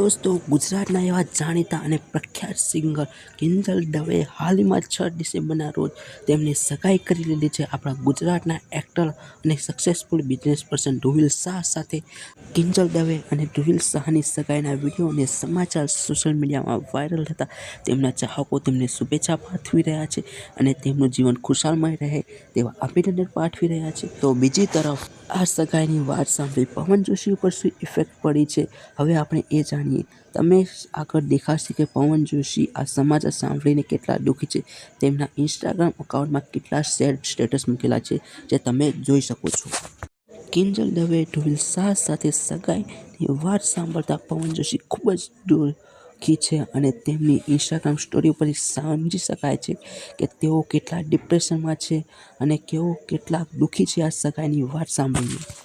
દોસ્તો, ગુજરાતના એવા જાણીતા અને પ્રખ્યાત સિંગર કિંજલ દવે હાલમાં છ ડિસેમ્બરના રોજ તેમની સગાઈ કરી લીધી છે. આપણા ગુજરાતના એક્ટર અને successful business person Dhruvil Shah સાથે કિંજલ દવે અને ધ્રુવિલ શાહની સગાઈના વીડિયો અને સમાચાર સોશિયલ મીડિયામાં વાયરલ થતા તેમના ચાહકો તેમને શુભેચ્છા પાઠવી રહ્યા છે અને તેમનું જીવન ખુશાલમય રહે તેવા અભિનંદન પાઠવી રહ્યા છે. તો બીજી તરફ આ સગાઈની વાત સાંભળી પવન જોશી ઉપર શું ઇફેક્ટ પડી છે? હવે આપણે એ જાણીએ. તમે આગળ દેખાશે કે પવન જોશી આ સમાચાર સાંભળીને કેટલા દુઃખી છે. તેમના ઇન્સ્ટાગ્રામ અકાઉન્ટમાં કેટલા શેર સ્ટેટસ મૂકેલા છે, જે તમે જોઈ શકો છો. કિંજલ દવે ધ્રુવિલ શાહ સાથે સગાઈની વાત સાંભળતા પવન જોશી ખૂબ જ દુઃખી છે અને તેમની ઇન્સ્ટાગ્રામ સ્ટોરી ઉપર સમજી શકાય છે કે તેઓ કેટલા ડિપ્રેશનમાં છે અને કેવો કેટલા દુઃખી છે આ સગાઈની વાત સાંભળીને.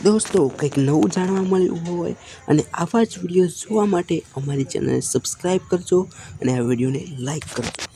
દોસ્તો, કંઈક નવું જાણવા મળ્યું હોય અને આવા જ વીડિયો જોવા માટે અમારી ચેનલ સબસ્ક્રાઈબ કરજો અને આ વિડીયોને લાઈક કરજો.